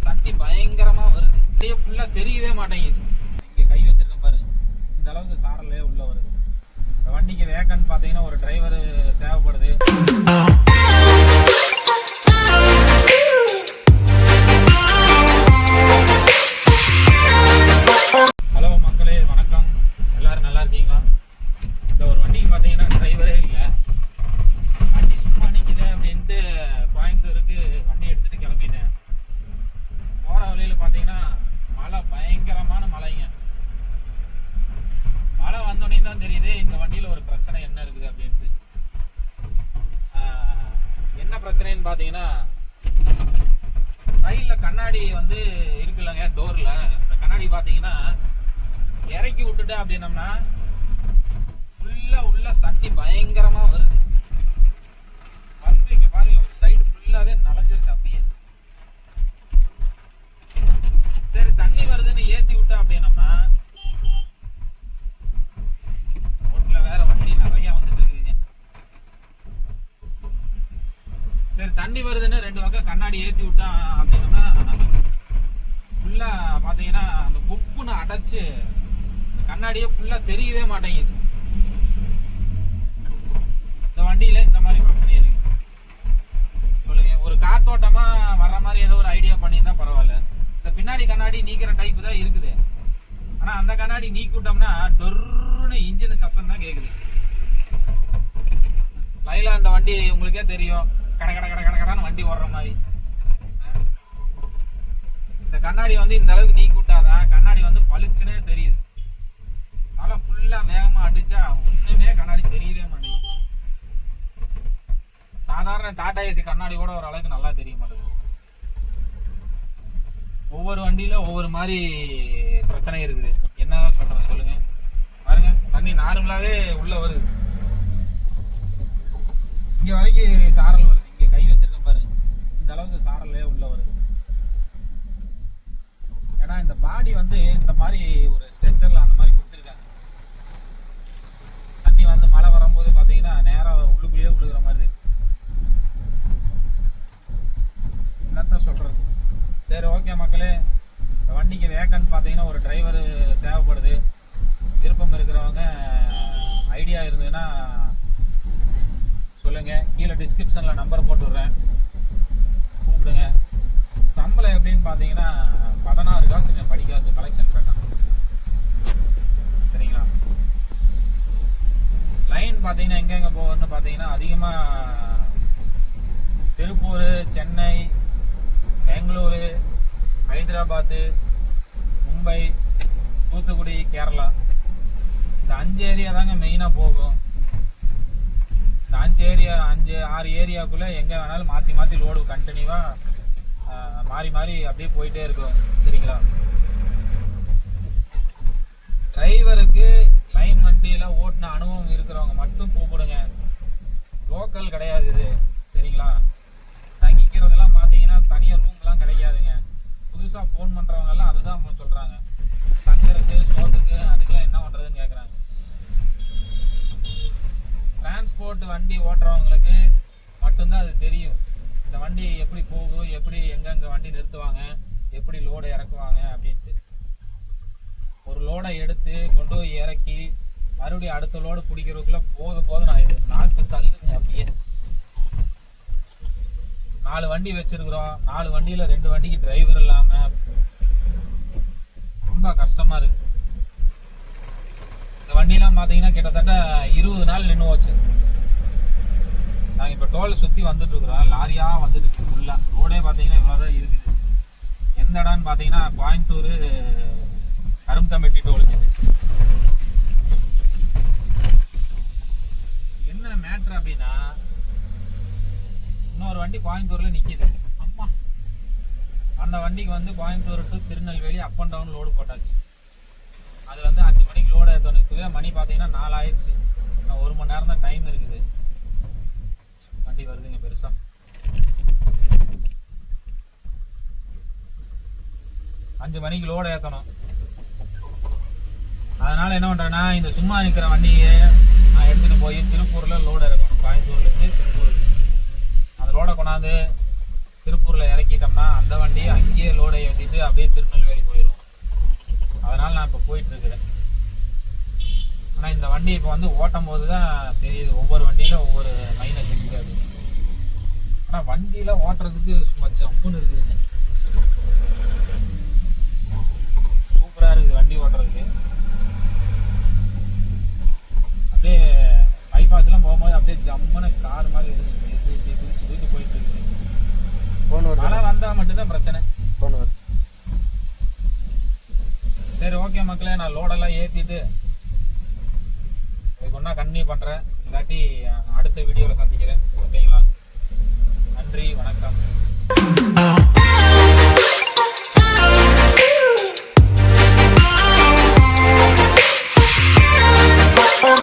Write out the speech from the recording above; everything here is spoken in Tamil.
தண்ணி பயங்கரமா வருது. அப்படியே ஃபுல்லா தெரியவே மாட்டேங்குது. இங்க கை வச்சிருக்கேன் பாரு. இந்த அளவுக்கு சாரலே உள்ள வருது. இந்த வண்டிக்கு வேகன் பாத்தீங்கன்னா ஒரு டிரைவர் பயங்கரமான மழைங்க. மழை வந்தோடனே தான் தெரியுது இந்த வண்டியில் ஒரு பிரச்சனை என்ன இருக்குது அப்படின்ட்டு. என்ன பிரச்சனைன்னு பார்த்தீங்கன்னா சைடில் கண்ணாடி வந்து இருக்குல்லங்க டோரில் அந்த கண்ணாடி பார்த்தீங்கன்னா இறக்கி விட்டுட்டு அப்படின்னம்னா ஃபுல்லாக உள்ள தண்ணி பயங்கர வருது வந்து இங்க பாருங்க ஒரு சைடு ஃபுல்லாவே நனைஞ்சிருச்சு அப்படியே சரி தண்ணி வருதுன்னு ஏத்தி விட்டா அப்படின்னம்னா ரோட்ல வேற வண்டி நிறைய வந்துட்டு இருக்குதுங்க வண்டி வருதுன்னு ரெண்டு பக்கம் கண்ணாடி ஏற்றி விட்டா அப்படின்னோம்னா ஃபுல்லாக பார்த்தீங்கன்னா அந்த புப்புன்னு அடைச்சு கண்ணாடியே ஃபுல்லாக தெரியவே மாட்டேங்குது. இந்த வண்டியில் இந்த மாதிரி பிரச்சனை இருக்கு சொல்லுங்க ஒரு காத்தோட்டமாக வர்ற மாதிரி ஏதோ ஒரு ஐடியா பண்ணியிருந்தா பரவாயில்ல. இந்த பின்னாடி கண்ணாடி நீக்கிற டைப் தான் இருக்குது. ஆனால் அந்த கண்ணாடி நீக்கி விட்டோம்னா டொர்னு இன்ஜின் சத்தம் தான் கேட்குது லைலாண்ட வண்டி உங்களுக்கே தெரியும். கட கட கட கட கடன்னு வண்டி ஓடுற மாதிரி. இந்த கண்ணாடி வந்து இந்த அளவுக்கு நீக்கி விட்டாதான் கண்ணாடி வந்து பளிச்சுன்னு தெரியுது. நல்லா ஃபுல்லா வேகமாக அடிச்சா ஒன்றுமே கண்ணாடி தெரியவே மாட்டேங்குது. சாதாரண டாடா ஏசி கண்ணாடி கூட ஒரு அளவுக்கு நல்லா தெரிய மாட்டேங்குது. ஒவ்வொரு வண்டியில ஒவ்வொரு மாதிரி பிரச்சனை இருக்குது. என்ன சொல்கிறேன் சொல்லுங்க. பாருங்க தண்ணி நார்மலாவே உள்ள வருது. இங்கே வரைக்கும் சாரல் வருது இங்க கை வச்சிருக்கேன் பாருங்க இந்த அளவுக்கு சாரலே உள்ள வருது ஏன்னா பாடி வந்து இந்த மாதிரி ஒரு ஸ்ட்ரெச்சரில் அந்த மாதிரி கொடுத்துருக்காங்க. தண்ணி வந்து மழை வரும்போது பார்த்தீங்கன்னா நேராக உள்ளுக்குள்ளேயே விழுகிற மாதிரி என்னத்தான் சொல்கிறது சரி ஓகே மக்களே. இந்த வண்டிக்கு வேகன் பார்த்தீங்கன்னா ஒரு டிரைவர் தேவைப்படுது. விருப்பம் இருக்கிறவங்க ஐடியா இருந்ததுன்னா சொல்லுங்கள் கீழே டிஸ்கிரிப்ஷனில் நம்பர் போட்டு விடுறேன். கூப்பிடுங்க. சம்பளம் எப்படின்னு பார்த்தீங்கன்னா பதினாறு காசுங்க படி காசு கலெக்ஷன் கேட்டான் சரிங்களா? லைன் பார்த்தீங்கன்னா எங்கெங்க போகுதுன்னு பார்த்தீங்கன்னா அதிகமாக திருப்பூர் சென்னை பெங்களூரு ஹைதராபாத்து மும்பை தூத்துக்குடி கேரளா. இந்த அஞ்சு ஏரியா தாங்க மெயினாக போகும். இந்த அஞ்சு ஏரியா அஞ்சு ஆறு ஏரியாவுக்குள்ளே எங்கே வேணாலும் மாற்றி மாற்றி லோடு கண்டினியூவாக மாறி மாறி அப்படியே போயிட்டே இருக்கும். சரிங்களா? டிரைவருக்கு லைன் வண்டியெல்லாம் ஓட்டின அனுபவம் இருக்கிறவங்க மட்டும் கூப்பிடுங்க. லோக்கல் கிடையாது இது. சரிங்களா? தங்கிக்கிறதெல்லாம் பார்த்தீங்கன்னா தனியாக ரூம்லாம் கிடைக்காதுங்க. புதுசாக ஃபோன் பண்ணுறவங்கெல்லாம் அதுதான் சொல்கிறாங்க தங்குறதுக்கு சோத்துக்கு அதுக்கெல்லாம் என்ன பண்ணுறதுன்னு கேட்குறாங்க டிரான்ஸ்போர்ட் வண்டி ஓட்டுறவங்களுக்கு மட்டும்தான் அது தெரியும். இந்த வண்டி எப்படி போகும் எப்படி எங்கெங்கே வண்டி நிறுத்துவாங்க எப்படி லோடு இறக்குவாங்க அப்படின்ட்டு. ஒரு லோடை எடுத்து கொண்டு போய் இறக்கி மறுபடியும் அடுத்த லோடு பிடிக்கிறதுக்குள்ள போதும் போதும் ஆயிடுது நாக்கு தள்ளுங்க அப்படியே. நாலு வண்டி வச்சிருக்கிறோம். நாலு வண்டியில் ரெண்டு வண்டிக்கு டிரைவர் இல்லாமல் ரொம்ப கஷ்டமாக இருக்குது இந்த வண்டிலாம் பார்த்தீங்கன்னா கிட்டத்தட்ட இருபது நாள் நின்று வச்சு நாங்கள் இப்போ டோலை சுற்றி வந்துட்டு இருக்கிறோம். லாரியாக வந்துட்டு இருக்கு ஃபுல்லாக ரோடே பார்த்தீங்கன்னா இவ்வளோதான் இருக்குது. எந்த இடம்னு பார்த்தீங்கன்னா கோயம்புத்தூர் கரும்புத்தம்பட்டி டோலுக்கு இது என்ன மேட்ரு அப்படின்னா இன்னொரு வண்டி கோயம்புத்தூரில் நிற்கிது அம்மா. அந்த வண்டிக்கு வந்து Coimbatore to Tirunelveli up and down load போட்டாச்சு. அது வந்து அஞ்சு மணிக்கு லோடு ஏற்றணும் இப்போவே மணி பார்த்தீங்கன்னா நாலு இன்னும் ஒரு மணி நேரம் தான் டைம் இருக்குது. வண்டி வருதுங்க பெருசாக அஞ்சு மணிக்கு லோடு ஏற்றணும் அதனால என்ன பண்றேன்னா இந்த சும்மா நிற்கிற வண்டியை நான் எடுத்துட்டு போய் திருப்பூர்ல லோடு இறக்கணும். கோயம்புத்தூர்ல இருந்து திருப்பூருக்கு. அந்த லோடை கொண்டாந்து திருப்பூர்ல இறக்கிட்டோம்னா அந்த வண்டி அங்கேயே லோடை ஏற்றிட்டு அப்படியே திருநெல்வேலி போயிடும். அதனால நான் இப்போ போயிட்டு இருக்கிறேன். ஆனால் இந்த வண்டி இப்போ வந்து ஓட்டும் போது தான் தெரியுது ஒவ்வொரு வண்டியில ஒவ்வொரு மைனஸ் இருக்காது ஆனால் வண்டியில ஓட்டுறதுக்கு சும்மா ஜம்முன்னு இருக்குதுங்க. சூப்பராக இருக்குது வண்டி ஓட்டுறதுக்கு. அப்படியே பைபாஸ்லாம் போகும்போது அப்படியே ஜம்முன்னு கார் மாதிரி இருக்குது குதிச்சு குதிச்சு குதிச்சு போயிட்டு இருக்குது மழை வந்தால் மட்டும்தான் பிரச்சனை. சரி ஓகே மக்களே நான் லோடெல்லாம் ஏற்றிட்டு இதுக்கு ஒன்றா கண்டினியூ பண்ணுறேன் இல்லாட்டி அடுத்த வீடியோவில் சந்திக்கிறேன். ஓகேங்களா